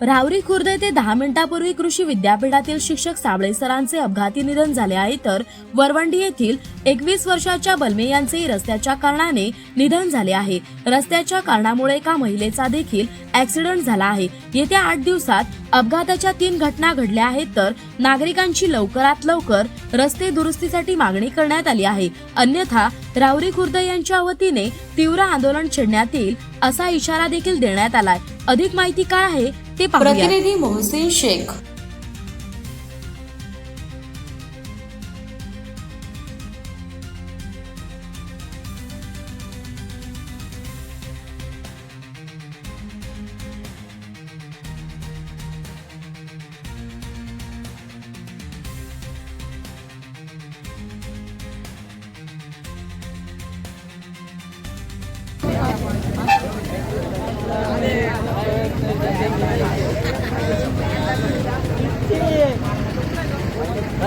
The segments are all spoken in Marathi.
रावरी खुर्द येथे दहा मिनिटापूर्वी कृषी विद्यापीठातील शिक्षक साबळे सरांचे अपघाती निधन झाले आहे तर वरवंडी येथील एकवीस वर्षाच्या बलमे यांचेही रस्त्याच्या कारणाने निधन झाले आहे. रस्त्याच्या कारणामुळे एका महिलेचा देखील ऍक्सिडेंट झाला आहे. येत्या आठ दिवसात अपघाताच्या तीन घटना घडल्या आहेत तर नागरिकांची लवकरात लवकर रस्ते दुरुस्तीसाठी मागणी करण्यात आली आहे. अन्यथा रावरी खुर्द यांच्या वतीने तीव्र आंदोलन छेडण्यात येईल असा इशारा देखील देण्यात आलाय. अधिक माहिती काय आहे? ते पाहूया प्रतिनिधी मोहसिन शेख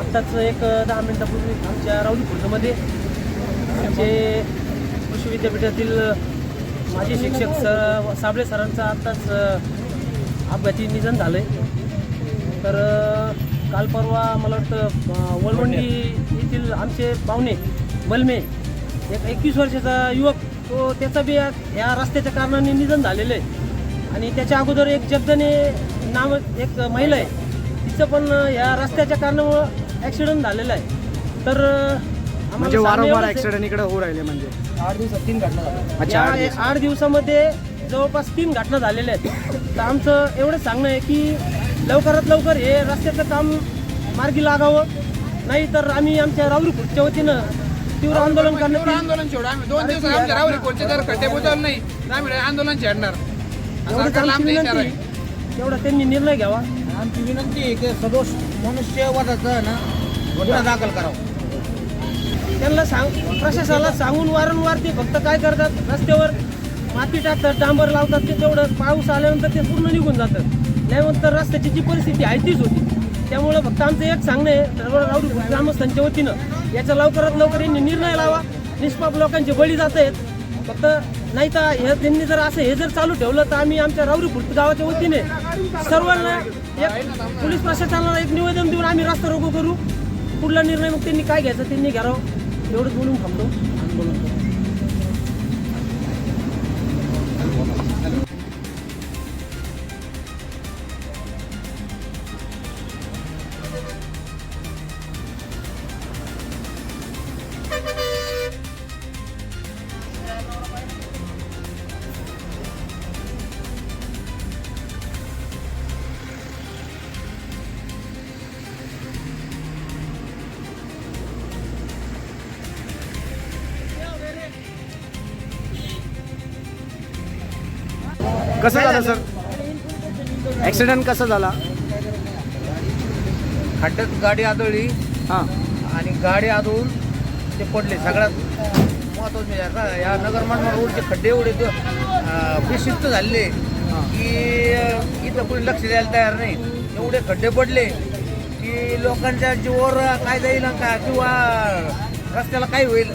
आत्ताच एक दहा मिनिटापूर्वी आमच्या राऊली खुर्दमध्ये आमचे कृषी विद्यापीठातील माजी शिक्षक सर साबळे सरांचं आत्ताच अपघाती निधन झालं आहे तर काल परवा मला वाटतं वलवंडी येथील आमचे पाहुणे बलमे एक एकवीस वर्षाचा युवक तो त्याचा बी ह्या या रस्त्याच्या कारणाने निधन झालेलं आहे. आणि त्याच्या अगोदर एक जगदने नाव एक महिला आहे. तिचं पण या रस्त्याच्या कारणामुळं ॲक्सिडेंट झालेलं आहे. तर म्हणजे वारंवार ऍक्सिडेंट इकडे होऊ राहिले म्हणजे? आठ दिवसात तीन घटना झाल्या. अच्छा, आठ या दिवसात. आठ दिवसामध्ये जवळपास तीन घटना झालेल्या आहेत. तर आमचं एवढंच सांगणं आहे की लवकरात लवकर हे रस्त्याचं काम मार्गी लागावं. नाही तर आम्ही आमच्या राहुरी खुर्च्या वतीनं तीव्र आंदोलन येईल. आंदोलन छेडू आम्ही दोन दिवस आमच्या रावरी कोणचे जर खड्डे बुजवले नाही तर आम्ही आंदोलन छेडणार. सरकारला आमची विनंती तेवढा त्यांनी निर्णय घ्यावा. आमची विनंती आहे की सदोष मनुष्यवधाचं ना गुन्हा दाखल करावा. त्यांना सांग प्रशासनाला सांगून वारंवार ते फक्त काय करतात रस्त्यावर माती टाकतात डांबर लावतात ते तेवढं पाऊस आल्यानंतर ते पूर्ण निघून जातं त्यानंतर रस्त्याची जी परिस्थिती आहे तीच होती. त्यामुळं फक्त आमचं एक सांगणं आहे राऊरी ग्रामस्थांच्या वतीनं याचा लवकरात लवकर यांनी निर्णय लावा. निष्पाप लोकांचे बळी जात आहेत. फक्त नाही तर हे त्यांनी जर असं हे जर चालू ठेवलं तर आम्ही आमच्या रावरी खुर्द गावाच्या वतीने सर्वांना एक पोलीस प्रशासनाला एक निवेदन देऊन आम्ही रस्ता रोको करू. पुढला निर्णय मग त्यांनी काय घ्यायचं त्यांनी घ्यावं. एवढंच बोलून थांबतो. बोलून कसं झालं सर? ऍक्सिडेंट कसं झाला? खड्ड्यात गाडी आदळली. हां. आणि गाडी आदळून ते पडले. सगळ्यात महत्वाचं म्हणजे या नगरमान रोडचे खड्डे एवढे बेशिस्त झालेले की इथं कोणी लक्ष द्यायला तयार नाही. एवढे खड्डे पडले की लोकांच्या जीवावर काय जाईल का किंवा रस्त्याला काय होईल?